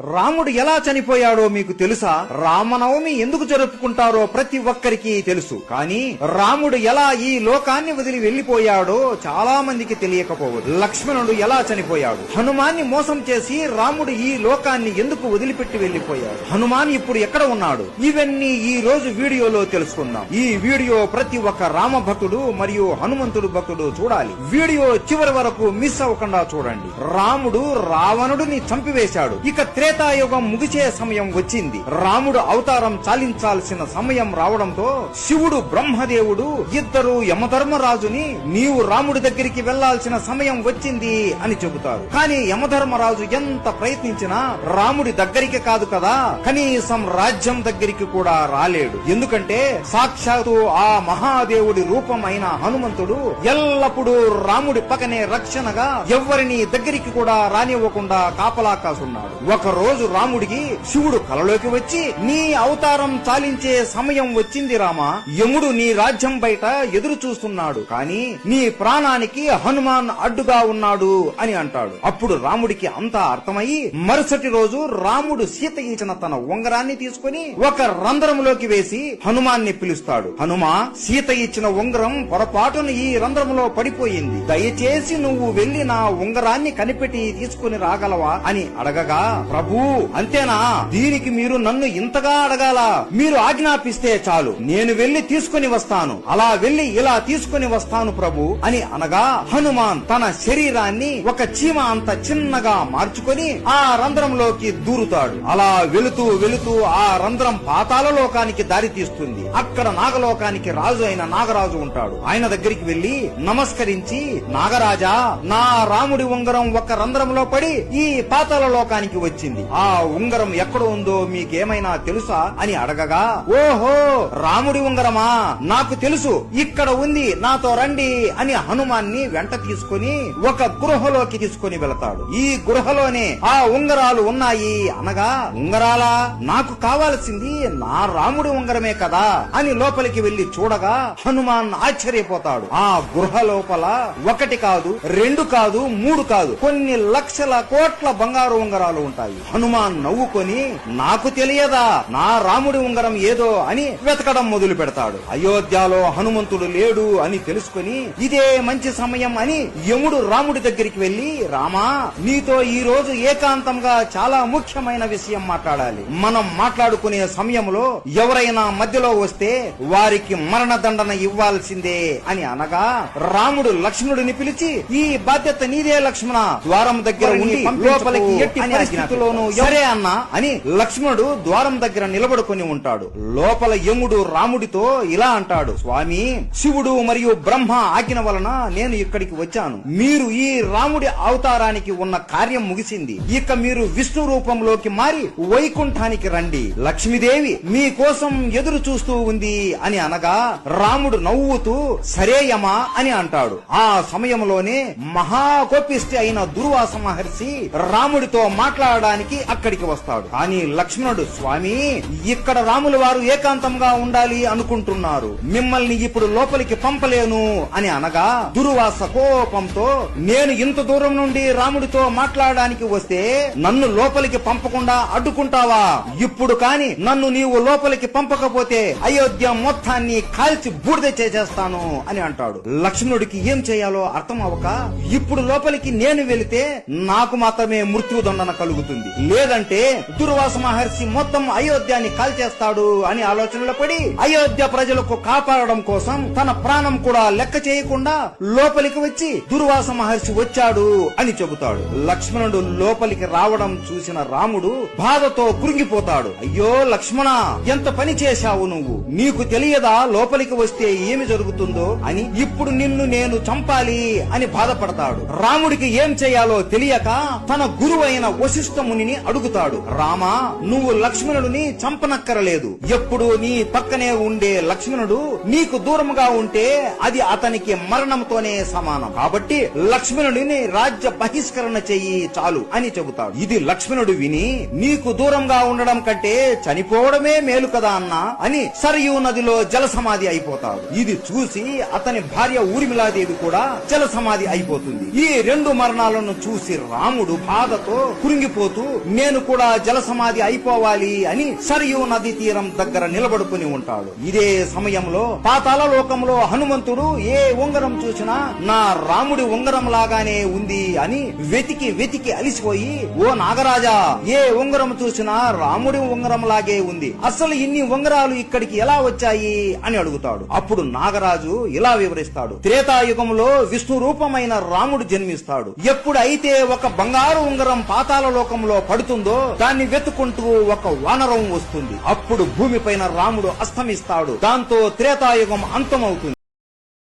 రాముడు ఎలా చనిపోయాడో మీకు తెలుసా? రామనవమి ఎందుకు జరుపుకుంటారో ప్రతి ఒక్కరికి తెలుసు. కానీ రాముడు ఎలా ఈ లోకాన్ని వదిలి వెళ్ళిపోయాడో చాలా మందికి తెలియకపోవచ్చు. లక్ష్మణుడు ఎలా చనిపోయాడు? హనుమాన్ని మోసం చేసి రాముడు ఈ లోకాన్ని ఎందుకు వదిలిపెట్టి వెళ్ళిపోయాడు హనుమాన్ ఇప్పుడు ఎక్కడ ఉన్నాడు? ఇవన్నీ ఈ రోజు వీడియోలో తెలుసుకుందాం. ఈ వీడియో ప్రతి ఒక్క రామ భక్తుడు మరియు హనుమంతుడు భక్తుడు చూడాలి. వీడియో చివరి వరకు మిస్ అవ్వకుండా చూడండి. రాముడు రావణుడిని చంపివేశాడు. ఇక త్రేతాయుగం ముగిసే సమయం వచ్చింది. రాముడు అవతారం చాలించాల్సిన సమయం రావడంతో శివుడు బ్రహ్మదేవుడు ఇద్దరు యమధర్మరాజుని నీవు రాముడి దగ్గరికి వెళ్ళాల్సిన సమయం వచ్చింది అని చెబుతారు. కానీ యమధర్మరాజు ఎంత ప్రయత్నించినా రాముడి దగ్గరికి కాదు కదా కనీసం రాజ్యం దగ్గరికి కూడా రాలేడు. ఎందుకంటే సాక్షాత్తు ఆ మహాదేవుడి రూపం అయిన హనుమంతుడు ఎల్లప్పుడూ రాముడి పక్కనే రక్షణగా ఎవ్వరిని దగ్గరికి కూడా రానివ్వకుండా కాపలా కాసున్నాడు. ఒక రోజు రాముడికి శివుడు కలలోకి వచ్చి నీ అవతారం చాలించే సమయం వచ్చింది రామా. యముడు నీ రాజ్యం బయట ఎదురు చూస్తున్నాడు. కానీ నీ ప్రాణానికి హనుమాన్ అడ్డుగా ఉన్నాడు అని అంటాడు. అప్పుడు రాముడికి అంతా అర్థమయ్యి మరుసటి రోజు రాముడు సీత ఇచ్చిన తన ఉంగరాన్ని తీసుకుని ఒక రంధ్రములోకి వేసి హనుమాన్ని పిలుస్తాడు. హనుమా సీత ఇచ్చిన ఉంగరం పొరపాటున ఈ రంధ్రములో పడిపోయింది. దయచేసి నువ్వు వెళ్ళి నా ఉంగరాన్ని కనిపెట్టి తీసుకుని రాగలవా? అని అడగగా ప్రభు అంతేనా? దీనికి మీరు నన్ను ఇంతగా అడగాల? మీరు ఆజ్ఞాపిస్తే చాలు. నేను వెళ్ళి తీసుకుని వస్తాను. అలా వెళ్ళి ఇలా తీసుకుని వస్తాను ప్రభు అని అనగా హనుమాన్ తన శరీరాన్ని ఒక చీమ అంత చిన్నగా మార్చుకొని ఆ రంధ్రంలోకి దూరుతాడు. అలా వెళుతూ వెళుతూ ఆ రంధ్రం పాతాల లోకానికి దారి తీస్తుంది. అక్కడ నాగలోకానికి రాజు అయిన నాగరాజు ఉంటాడు. ఆయన దగ్గరికి వెళ్ళి నమస్కరించి నాగరాజా నా రాముడి ఉంగరం ఒక రంధ్రంలో పడి ఈ పాతాల లోకానికి వచ్చింది. ఆ ఉంగరం ఎక్కడ ఉందో మీకేమైనా తెలుసా అని అడగగా ఓహో రాముడి ఉంగరమా? నాకు తెలుసు ఇక్కడ ఉంది నాతో రండి అని హనుమాన్ని వెంట తీసుకుని ఒక గృహలోకి తీసుకుని వెళతాడు. ఈ గృహలోనే ఆ ఉంగరాలు ఉన్నాయి అనగా ఉంగరాలా నాకు కావాల్సింది నా రాముడి ఉంగరమే కదా అని లోపలికి వెళ్ళి చూడగా హనుమాన్ ఆశ్చర్యపోతాడు. ఆ గృహ లోపల ఒకటి కాదు రెండు కాదు మూడు కాదు కొన్ని లక్షల కోట్ల బంగారు ఉంగరాలు ఉంటాయి. హనుమాన్ నవ్వుకొని నాకు తెలియదా? నా రాముడి ఉంగరం ఏదో అని వెతకడం మొదలు పెడతాడు అయోధ్యలో హనుమంతుడు లేడు అని తెలుసుకొని ఇదే మంచి సమయం అని యముడు రాముడి దగ్గరికి వెళ్ళి రామా నీతో ఈ రోజు ఏకాంతంగా చాలా ముఖ్యమైన విషయం మాట్లాడాలి. మనం మాట్లాడుకునే సమయంలో ఎవరైనా మధ్యలో వస్తే వారికి మరణదండన ఇవ్వాల్సిందే అని అనగా రాముడు లక్ష్మణుడిని పిలిచి ఈ బాధ్యత నీదే లక్ష్మణ ద్వారం దగ్గర ఉండి లోపలికి ఎట్టి పరిస్థితుల్లోనూ సరే అన్న. అని లక్ష్మణుడు ద్వారం దగ్గర నిలబడుకొని ఉంటాడు. లోపల యముడు రాముడితో ఇలా అంటాడు స్వామి శివుడు మరియు బ్రహ్మ ఆజ్ఞ వలన నేను ఇక్కడికి వచ్చాను. మీరు ఈ రాముడి అవతారానికి ఉన్న కార్యం ముగిసింది. ఇక మీరు విష్ణు రూపంలోకి మారి వైకుంఠానికి రండి. లక్ష్మీదేవి మీకోసం ఎదురు చూస్తూ ఉంది అని అనగా రాముడు నవ్వుతూ సరేయమా అని అంటాడు. ఆ సమయంలోనే మహాకోపిష్టి అయిన దుర్వాస మహర్షి రాముడితో మాట్లాడడానికి అక్కడికి వస్తాడు. కానీ లక్ష్మణుడు స్వామి ఇక్కడ రాముల వారు ఏకాంతంగా ఉండాలి అనుకుంటున్నారు. మిమ్మల్ని ఇప్పుడు లోపలికి పంపలేను అని అనగా దుర్వాస కోపంతో నేను ఇంత దూరం నుండి రాముడితో మాట్లాడడానికి వస్తే నన్ను లోపలికి పంపకుండా అడ్డుకుంటావా? ఇప్పుడు కాని నన్ను నీవు లోపలికి పంపకపోతే అయోధ్య మొత్తాన్ని కాల్చి బూడిద చేసేస్తాను అని అంటాడు. లక్ష్మణుడికి ఏం చేయాలో అర్థం అవ్వక ఇప్పుడు లోపలికి నేను వెళితే నాకు మాత్రమే మృత్యుదండన కలుగుతుంది. లేదంటే దుర్వాస మహర్షి మొత్తం అయోధ్యని కాల్చేస్తాడు అని ఆలోచనలో పడి అయోధ్య ప్రజలకు కాపాడడం కోసం తన ప్రాణం కూడా లెక్క చేయకుండా లోపలికి వచ్చి దుర్వాస మహర్షి వచ్చాడు అని చెబుతాడు. లక్ష్మణుడు లోపలికి రావడం చూసిన రాముడు బాధతో కృంగిపోతాడు. అయ్యో లక్ష్మణ ఎంత పని చేశావు నువ్వు? నీకు తెలియదా లోపలికి వస్తే ఏమి జరుగుతుందో అని? ఇప్పుడు నిన్ను నేను చంపాలి అని బాధపడతాడు. రాముడికి ఏం చేయాలో తెలియక తన గురువైన వశిష్ఠ మునిని అడుగుతాడు రామా నువ్వు లక్ష్మణుడిని చంపనక్కరలేదు. ఎప్పుడు నీ పక్కనే ఉండే లక్ష్మణుడు నీకు దూరంగా ఉంటే అది అతనికి మరణంతోనే సమానం. కాబట్టి లక్ష్మణుడిని రాజ్య బహిష్కరణ చెయ్యి చాలు అని చెబుతాడు. ఇది లక్ష్మణుడు విని నీకు దూరంగా ఉండడం కంటే చనిపోవడమే మేలు కదా అన్నా అని సరయూ నదిలో జల సమాధి అయిపోతాడు. ఇది చూసి అతని భార్య ఊర్మిళాదేవి కూడా జల సమాధి అయిపోతుంది. ఈ రెండు మరణాలను చూసి రాముడు బాధతో కురింగిపోతూ నేను కూడా జల సమాధి అయిపోవాలి అని సరియు నది తీరం దగ్గర నిలబడుకుని ఉంటాడు. ఇదే సమయంలో పాతాల లోకంలో హనుమంతుడు ఏ ఉంగరం చూసినా నా రాముడి ఉంగరం లాగానే ఉంది అని వెతికి వెతికి అలిసిపోయి ఓ నాగరాజా ఏ ఉంగరం చూసినా రాముడి ఉంగరం లాగే ఉంది. అసలు ఇన్ని ఉంగరాలు ఇక్కడికి ఎలా వచ్చాయి? అని అడుగుతాడు. అప్పుడు నాగరాజు ఇలా వివరిస్తాడు. త్రేతాయుగంలో విష్ణు రూపమైన రాముడు జన్మిస్తాడు. ఎప్పుడైతే ఒక బంగారు ఉంగరం పాతాల లోకంలో పడుతుందో దాన్ని వెతుకుంటూ ఒక వానరం వస్తుంది. అప్పుడు భూమిపైన రాముడు అస్తమిస్తాడు. దాంతో త్రేతాయుగం అంతమవుతుంది.